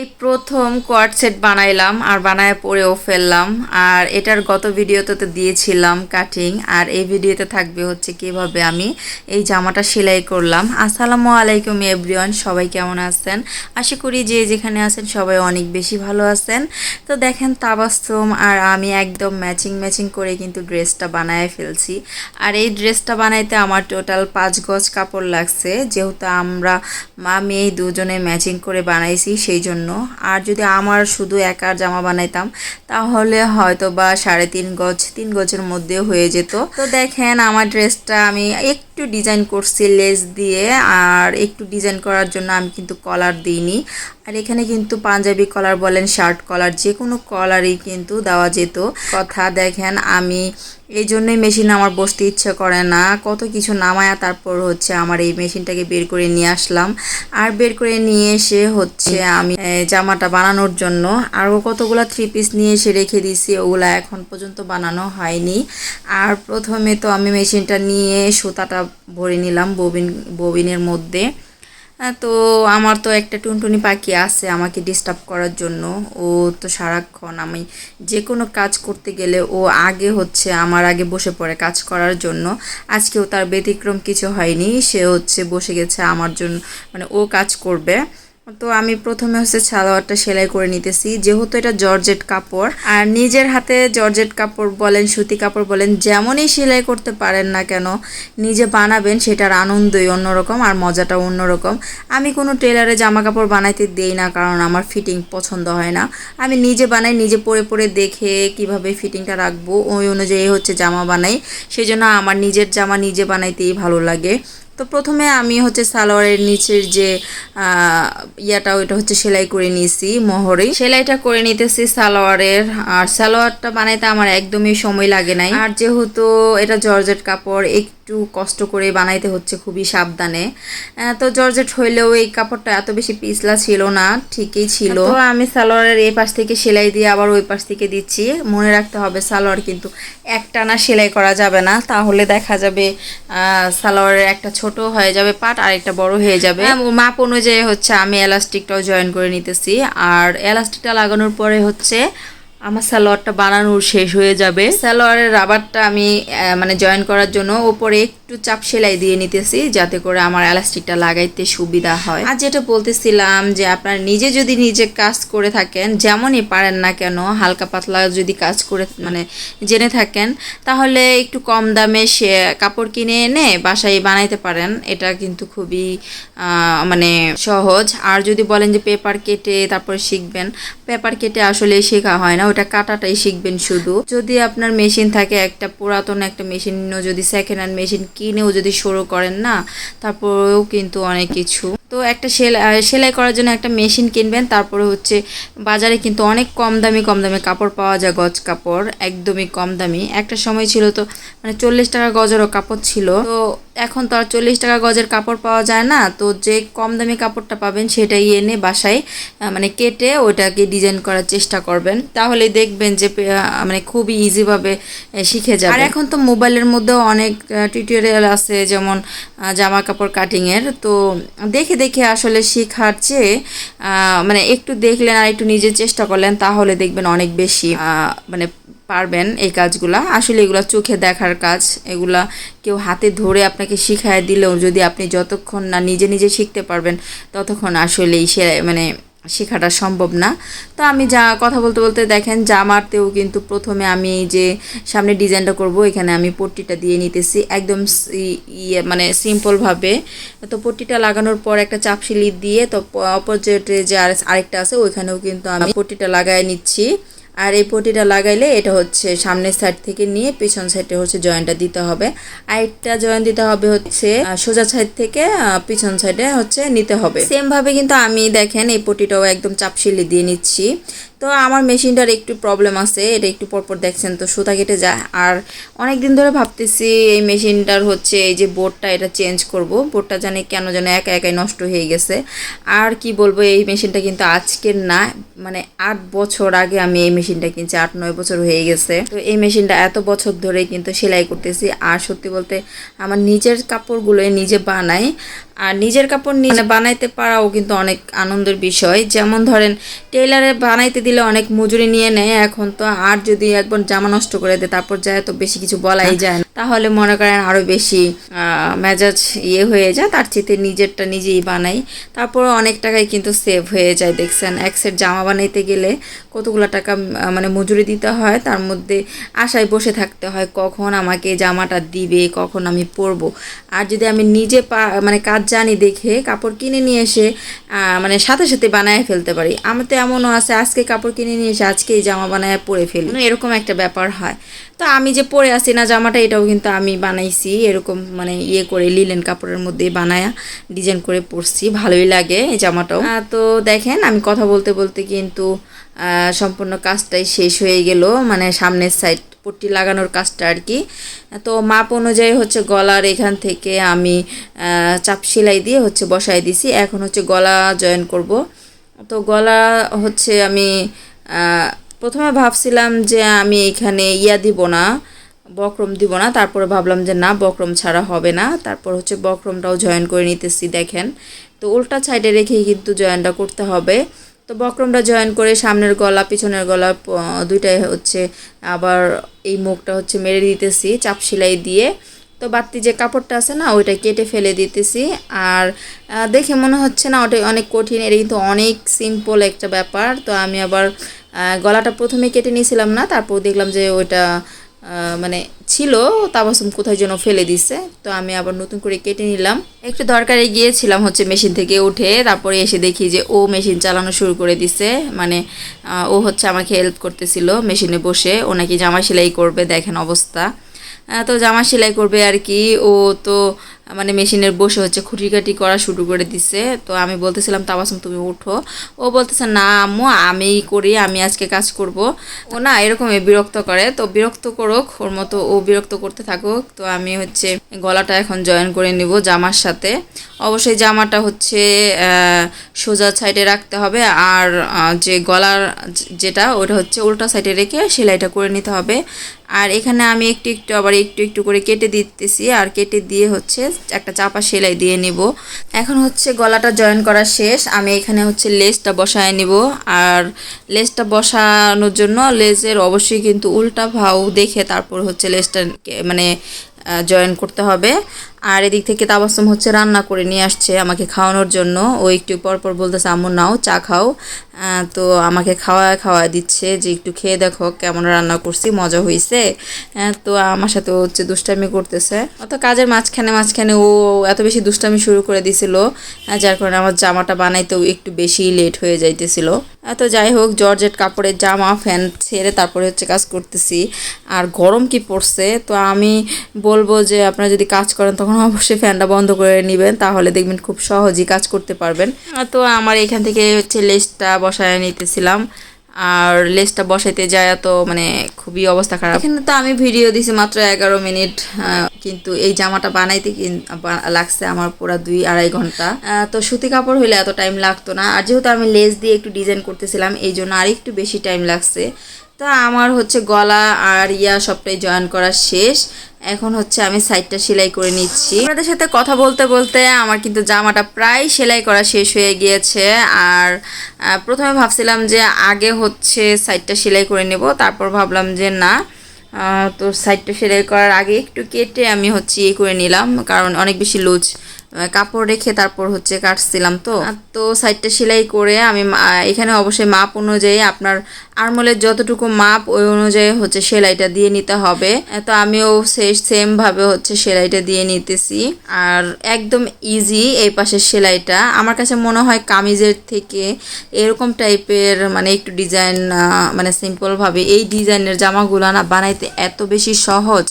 এই প্রথম কোয়ার্ড সেট বানাইলাম আর বানায় পরেও ফেললাম। আর এটার গত ভিডিওতে তো দিয়েছিলাম কাটিং আর এই ভিডিওতে থাকবে হচ্ছে কীভাবে আমি এই জামাটা সেলাই করলাম। আসসালামু আলাইকুম এভরিওয়ান সবাই কেমন আছেন? আশা করি যে যেখানে আছেন সবাই অনেক বেশি ভালো আছেন। তো দেখেন তাবাস্তম আর আমি একদম ম্যাচিং ম্যাচিং করে কিন্তু ড্রেসটা বানায় ফেলছি। আর এই ড্রেসটা বানাইতে আমার টোটাল পাঁচ গজ কাপড় লাগছে। যেহেতু আমরা মা মেয়ে দুজনে ম্যাচিং করে বানাইছি, সেই জন্য আর যদি আমার শুধু একার জামা বানাইতাম, তাহলে হয়তো বা সাড়ে তিন গজ, তিন গজের মধ্যে হয়ে যেত। তো দেখেন, আমার ড্রেসটা আমি একটু ডিজাইন করছি লেস দিয়ে, আর একটু ডিজাইন করার জন্য আমি কিন্তু কলার দিইনি। আর এখানে কিন্তু পাঞ্জাবি কলার বলেন শার্ট কলার যে কোনো কলারই কিন্তু দেওয়া যেত। কথা দেখেন, আমি এই জন্যই মেশিন আমার বসতে ইচ্ছে করে না। কত কিছু নামায়া তারপর হচ্ছে আমার এই মেশিনটাকে বের করে নিয়ে আসলাম। আর বের করে নিয়ে এসে হচ্ছে আমি জামাটা বানানোর জন্য। আরও কতগুলো থ্রি পিস নিয়ে এসে রেখে দিয়েছি, ওগুলা এখন পর্যন্ত বানানো হয়নি। আর প্রথমে তো আমি মেশিনটা নিয়ে সুতাটা ভরে নিলাম ববিন, ববিনের মধ্যে। তো আমার তো একটা টুনটুনি পাখি আছে আমাকে ডিস্টার্ব করার জন্য। ও তো সারাক্ষণ আমি যে কোনো কাজ করতে গেলে ও আগে হচ্ছে আমার আগে বসে পড়ে কাজ করার জন্য। আজকেও তার ব্যতিক্রম কিছু হয়নি, সে হচ্ছে বসে গেছে আমার জন্য মানে ও কাজ করবে। তো আমি প্রথমে হচ্ছে সালোয়ারটা সেলাই করে নিতেছি। যেহেতু এটা জর্জেট কাপড়, আর নিজের হাতে জর্জেট কাপড় বলেন, সুতি কাপড় বলেন, যেমনই সেলাই করতে পারেন না কেন, নিজে বানাবেন, সেটার আনন্দই অন্যরকম আর মজাটাও অন্যরকম। আমি কোনো টেলারে জামা কাপড় বানাইতে দেই না, কারণ আমার ফিটিং পছন্দ হয় না। আমি নিজে বানাই, নিজে পরে পরে দেখে কীভাবে ফিটিংটা রাখব, ওই অনুযায়ী হচ্ছে জামা বানাই। সেই জন্য আমার নিজের জামা নিজে বানাইতেই ভালো লাগে। তো প্রথমে আমি হচ্ছে সালোয়ারের নিচের যে ইয়াটা, ওইটা হচ্ছে সেলাই করে নিয়েছি, মোহরে। সেলাইটা করে নিতেছি সালোয়ারের, আর সালোয়ারটা বানাইতে আমার একদমই সময় লাগে নাই। আর যেহেতু এটা জর্জেট কাপড়, একটু কষ্ট করে বানাইতে হচ্ছে খুবই সাবধানে। তো জর্জেট হইলেও এই কাপড়টা এত বেশি পিছলা ছিল না, ঠিকই ছিল। তো আমি সালোয়ারের এই পাশ থেকে সেলাই দিয়ে আবার ওই পাশ থেকে দিচ্ছি। মনে রাখতে হবে সালোয়ার কিন্তু একটানা সেলাই করা যাবে না, তাহলে দেখা যাবে সালোয়ারের একটা ছোট হয়ে যাবে পাট আর একটা বড় হয়ে যাবে। মাপ অনুযায়ী হচ্ছে আমি এলাস্টিকটাও জয়েন করে নিতেছি। আর এলাস্টিকটা লাগানোর পরে হচ্ছে আমার সালোয়ারটা বানানোর শেষ হয়ে যাবে। সালোয়ারের রাবারটা আমি মানে জয়েন করার জন্য ওপরে একটু চাপ সেলাই দিয়ে নিতেছি যাতে করে আমার এলাস্টিকটা লাগাইতে সুবিধা হয়। আর যেটা বলতেছিলাম যে আপনার নিজে যদি নিজে কাজ করে থাকেন, যেমনই পারেন না কেন, হালকা পাতলা যদি কাজ করে মানে জেনে থাকেন, তাহলে একটু কম দামে সে কাপড় কিনে এনে বাসায় বানাইতে পারেন। এটা কিন্তু খুবই মানে সহজ। আর যদি বলেন যে পেপার কেটে তারপরে শিখবেন পেপার কেটে আসলে শেখা হয় না, ওটা কাটাটাই শিখবেন শুধু। যদি আপনার মেশিন থাকে একটা পুরাতন একটা মেশিন যদি সেকেন্ড হ্যান্ড মেশিন কিনেও যদি শুরু করেন না, তারপরেও কিন্তু অনেক কিছু। তো একটা সেলাই সেলাই করার জন্য একটা মেশিন কিনবেন, তারপরে হচ্ছে বাজারে কিন্তু অনেক কম দামি কম দামি কাপড় পাওয়া যায়, গজ কাপড়, একদমই কম দামি। একটা সময় ছিল তো মানে চল্লিশ টাকা গজেরও কাপড় ছিল। তো এখন তো আর চল্লিশ টাকা গজের কাপড় পাওয়া যায় না, তো যে কম দামি কাপড়টা পাবেন সেটাই এনে বাসায় মানে কেটে ওটাকে ডিজাইন করার চেষ্টা করবেন। তাহলে দেখবেন যে মানে খুবই ইজিভাবে শিখে যাবে। আর এখন তো মোবাইলের মধ্যেও অনেক টিউটোরিয়াল আছে, যেমন জামা কাপড় কাটিংয়ের তো দেখে দেখে আসলে শেখার চেয়ে মানে একটু দেখলেন আর একটু নিজে চেষ্টা করলেন, তাহলে দেখবেন অনেক বেশি মানে পারবেন এই কাজগুলা। আসলে এগুলা চোখে দেখার কাজ। এগুলা কেউ হাতে ধরে আপনাকে শিখায় দিলেও যদি আপনি যতক্ষণ না নিজে নিজে শিখতে পারবেন, ততক্ষণ আসলেই সে মানে শেখাটা সম্ভব না। তো আমি যা কথা বলতে বলতে দেখেন জামাতেও কিন্তু প্রথমে আমি যে সামনে ডিজাইনটা করব, এখানে আমি পট্টিটা দিয়ে নিতেছি। একদম ইয়ে মানে সিম্পলভাবে। তো পট্টিটা লাগানোর পর একটা চাপ সিলি দিয়ে, তো অপোজিটে যে আর, আরেকটা আছে, ওইখানেও কিন্তু আমি পট্টিটা লাগাই নিচ্ছি। আর এই পটিটা লাগাইলে এটা হচ্ছে সামনের সাইড থেকে নিয়ে পিছন সাইডে হচ্ছে জয়েন্টটা দিতে হবে। আর আরেকটা জয়েন্ট দিতে হবে হচ্ছে সোজা সাইড থেকে পিছন সাইডে হচ্ছে নিতে হবে। সেমভাবে কিন্তু আমি দেখেন এই পটিটাও একদম চাপশিলি দিয়ে নিচ্ছি। তো আমার মেশিনটার একটু প্রবলেম আছে, এটা একটু পরপর দেখছেন তো, সুতা কেটে যায়। আর অনেক দিন ধরে ভাবতেছি এই মেশিনটার হচ্ছে এই যে বোর্ডটা, এটা চেঞ্জ করব। বোর্ডটা জানি কেন যেন একা একাই নষ্ট হয়ে গেছে। আর কি বলব, এই মেশিনটা কিন্তু আজকের না মানে আট বছর আগে আমি এই মেশিনটা কিনছি, আট নয় বছর হয়ে গেছে। তো এই মেশিনটা এত বছর ধরে কিন্তু সেলাই করতেছি। আর সত্যি বলতে আমার নিজের কাপড়গুলোই নিজে বানাই। আর নিজের কাপড় নিজে বানাইতে পারাও কিন্তু অনেক আনন্দের বিষয়। যেমন ধরেন, টেইলারে বানাইতে দিলে অনেক মজুরি নিয়ে নেয়, এখন তো আর যদি একবার জামা নষ্ট করে দেয়, তারপর যায় তো বেশি কিছু বলাই যায় না। তাহলে মনে করেন আরও বেশি মেজাজ ইয়ে হয়ে যায়, তার চেয়ে নিজেরটা নিজেই বানাই। তারপর অনেক টাকাই কিন্তু সেভ হয়ে যায়, দেখছেন? এক সেট জামা বানাইতে গেলে কতগুলো টাকা মানে মজুরি দিতে হয়, তার মধ্যে আশায় বসে থাকতে হয়, কখন আমাকে জামাটা দিবে, কখন আমি পরবো। আর যদি আমি নিজে পা মানে কাজ জানি দেখে কাপড় কিনে নিয়ে এসে মানে সাথে সাথে বানায় ফেলতে পারি, আমার তো এমনও আছে, আজকে কাপড় কিনে নিয়ে এসে এই জামা বানায় পরে ফেলি। মানে এরকম একটা ব্যাপার হয়। তো আমি যে পরে আসি না জামাটা এটাও কিন্তু আমি বানাইছি এরকম মানে ইয়ে করে লিলেন কাপড়ের মধ্যে বানায়া ডিজাইন করে পরছি ভালোই লাগে এই জামাটাও। তো দেখেন আমি কথা বলতে বলতে কিন্তু সম্পূর্ণ কাজটাই শেষ হয়ে গেল মানে সামনের সাইড পট্টি লাগানোর কাজটা আর কি। তো মাপ অনুযায়ী হচ্ছে গলার এখান থেকে আমি চাপ সেলাই দিয়ে হচ্ছে বসাই দিছি এখন হচ্ছে গলা জয়েন করব। তো গলা হচ্ছে আমি প্রথমে ভাবছিলাম যে আমি এখানে ইয়া দিব না, বক্রম দিব না, তারপরে ভাবলাম যে না, বক্রম ছাড়া হবে না, তারপর হচ্ছে বক্রমটাও জয়েন করে নিতেছি, দেখেন। তো উল্টা সাইডে রেখেই কিন্তু জয়েনটা করতে হবে। তো বক্রমটা জয়েন করে সামনের গলা, পিছনের গলা দুইটাই হচ্ছে আবার এই মুখটা হচ্ছে মেরে দিতেছি, চাপ সেলাই দিয়ে। তো বাড়তি যে কাপড়টা আছে না, ওইটা কেটে ফেলে দিতেছি। আর দেখে মনে হচ্ছে না ওটা অনেক কঠিন, এটা কিন্তু অনেক সিম্পল একটা ব্যাপার। তো আমি আবার গলাটা প্রথমে কেটে নিয়েছিলাম না, তারপর দেখলাম যে ওইটা মানে ছিল, তাবাসুম কোথায় যেন ফেলে দিছে। তো আমি আবার নতুন করে কেটে নিলাম। একটু দরকারে গিয়েছিলাম হচ্ছে মেশিন থেকে উঠে, তারপরে এসে দেখি যে ও মেশিন চালানো শুরু করে দিছে। মানে ও হচ্ছে আমাকে হেল্প করতেছিল মেশিনে বসে, ও নাকি জামা সেলাই করবে, দেখেন অবস্থা। তো জামা সেলাই করবে আর কি। ও তো মানে মেশিনের বসে হচ্ছে খুঁটিকাটি করা শুরু করে দিছে। তো আমি বলতেছিলাম, তাবাসুম, তুমি উঠো। ও বলতেছে, না আম্মু, আমিই করি, আমি আজকে কাজ করব। ও না, এরকমই বিরক্ত করে। তো বিরক্ত করুক, ওর মতো ও বিরক্ত করতে থাকুক। তো আমি হচ্ছে গলাটা এখন জয়েন করে নিব জামার সাথে। অবশ্যই জামাটা হচ্ছে সোজা সাইডে রাখতে হবে। আর যে গলার যেটা, ওটা হচ্ছে উল্টা সাইডে রেখে সেলাইটা করে নিতে হবে। আর এখানে আমি একটু একটু আবার একটু একটু করে কেটে দিতেছি। আর কেটে দিয়ে হচ্ছে একটা চাপা সেলাই দিয়ে নিব। এখন হচ্ছে গলাটা জয়েন করা শেষ। আমি এখানে হচ্ছে লেসটা বসায় নিব। আর লেসটা বসানোর জন্য লেজের অবশ্যই কিন্তু উল্টা ভাও দেখে তারপর হচ্ছে লেসটা মানে জয়েন করতে হবে। আর এদিক থেকে তাবাসম হচ্ছে রান্না করে নিয়ে আসছে আমাকে খাওয়ানোর জন্য। ও একটু পর পর বলতেছে, আম্মু, নাও চা খাও। তো আমাকে খাওয়া খাওয়া দিচ্ছে যে, একটু খেয়ে দেখো কেমন রান্না করছি, মজা হয়েছে তো আমার সাথে হচ্ছে দুষ্টামি করতেছে। অত কাজের মাঝখানে মাঝখানে ও এত বেশি দুষ্টামি শুরু করে দিছিল যার কারণে আমার জামাটা বানাইতেও একটু বেশি লেট হয়ে যাইতেছিল। তো যাই হোক, জর্জেট কাপড়ের জামা, ফ্যান ছেড়ে তারপরে হচ্ছে কাজ করতেছি। আর গরম কি পড়ছে? তো আমি বলব যে, আপনারা যদি কাজ করেন তখন অবশ্যই ফ্যানটা বন্ধ করে নেবেন, তাহলে দেখবেন খুব সহজেই কাজ করতে পারবেন। তো আমার এখান থেকে হচ্ছে লেসটা বসায় নিতেছিলাম, আর লেসটা বসাইতে যায় তো মানে খুবই অবস্থা খারাপ। এখানে তো আমি ভিডিও দিছি মাত্র এগারো মিনিট কিন্তু এই জামাটা বানাইতে লাগছে আমার পুরা দুই আড়াই ঘণ্টা। তো সুতি কাপড় হইলে এত টাইম লাগতো না, আর যেহেতু আমি লেস দিয়ে একটু ডিজাইন করতেছিলাম এই জন্য আর একটু বেশি টাইম লাগছে। তো আমার হচ্ছে গলা আর ইয়া সবটাই জয়েন করা শেষ। এখন হচ্ছে আমি সাইডটা সেলাই করে নিচ্ছি। আপনাদের সাথে কথা বলতে বলতে আমার কিন্তু জামাটা প্রায় সেলাই করা শেষ হয়ে গিয়েছে। আর প্রথমে ভাবছিলাম যে আগে হচ্ছে সাইডটা সেলাই করে নেব, তারপর ভাবলাম যে না তো সাইডটা সেলাই করার আগে একটু কেটে আমি হচ্ছে ইয়ে করে নিলাম, কারণ অনেক বেশি লুজ কাপড় রেখে তারপর হচ্ছে কাটছিলাম তো। তো সাইডটা সেলাই করে আমি এখানে অবশ্যই মাপ অনুযায়ী আপনার আরমোলের যতটুকু মাপ, ওই অনুযায়ী হচ্ছে সেলাইটা দিয়ে নিতে হবে। তো আমিও সে সেম ভাবে হচ্ছে সেলাইটা দিয়ে নিতেছি। আর একদম ইজি এই পাশের সেলাইটা। আমার কাছে মনে হয় কামিজের থেকে এরকম টাইপের মানে একটু ডিজাইন মানে সিম্পলভাবে এই ডিজাইনের জামাগুলো না বানাইতে এত বেশি সহজ।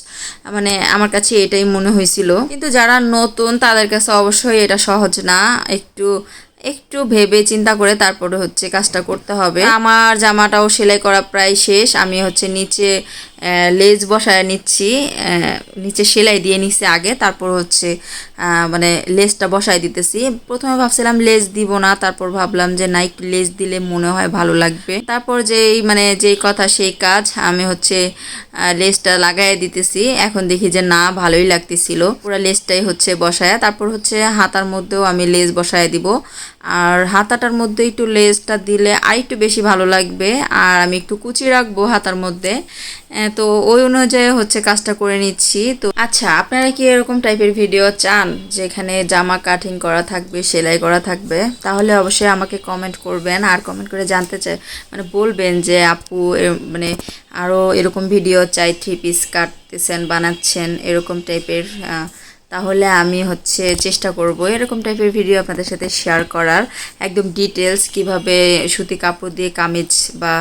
মানে আমার কাছে এটাই মনে হয়েছিল। কিন্তু যারা নতুন তাদের কাছে অবশ্যই এটা সহজ না। একটু একটু ভেবে চিন্তা করে তারপরে হচ্ছে কাজটা করতে হবে। আমার জামাটাও সেলাই করা প্রায় শেষ। আমি হচ্ছে নিচে লেজ বসায় নিচ্ছি নিচে সেলাই দিয়ে নিচ্ছে আগে, তারপর হচ্ছে মানে লেজটা বসায় দিতেছি। প্রথমে ভাবছিলাম লেজ দিব না, তারপর ভাবলাম যে না, একটু লেজ দিলে মনে হয় ভালো লাগবে। তারপর যেই মানে যেই কথা সেই কাজ, আমি হচ্ছে লেজটা লাগাই দিতেছি। এখন দেখি যে না, ভালোই লাগতেছিল। পুরো লেজটাই হচ্ছে বসায়, তারপর হচ্ছে হাতার মধ্যেও আমি লেজ বসায় দিব। আর হাতাটার মধ্যে একটু লেজটা দিলে আর একটু বেশি ভালো লাগবে। আর আমি একটু কুচি রাখব হাতার মধ্যে। তো ওই অনুযায়ী হচ্ছে কাজটা করে নিচ্ছি। তো আচ্ছা আপনারা কি এরকম টাইপের ভিডিও চান যেখানে জামা কাটিং করা থাকবে, সেলাই করা থাকবে? তাহলে অবশ্যই আমাকে কমেন্ট করবেন আর কমেন্ট করে জানতে চাই মানে বলবেন যে আপু মানে আরও এরকম ভিডিও চাই থ্রি পিস কাটতেছেন, বানাচ্ছেন, এরকম টাইপের তাহলে আমি হচ্ছে চেষ্টা করব এরকম টাইপের ভিডিও আপনাদের সাথে শেয়ার করার। একদম ডিটেলস কীভাবে সুতি কাপড় দিয়ে কামিজ বা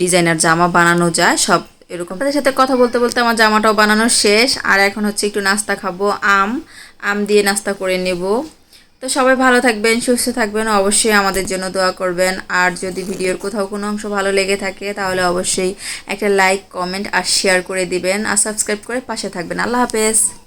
ডিজাইনার জামা বানানো যায়, সব এরকম। তাদের সাথে কথা বলতে বলতে আমার জামাটাও বানানো শেষ। আর এখন হচ্ছে একটু নাস্তা খাব, আম। আম দিয়ে নাস্তা করে নেব। তো সবাই ভালো থাকবেন, সুস্থ থাকবেন, অবশ্যই আমাদের জন্য দোয়া করবেন। আর যদি ভিডিওর কোথাও কোনো অংশ ভালো লেগে থাকে, তাহলে অবশ্যই একটা লাইক, কমেন্ট আর শেয়ার করে দিবেন। আর সাবস্ক্রাইব করে পাশে থাকবেন। আল্লাহ হাফেজ।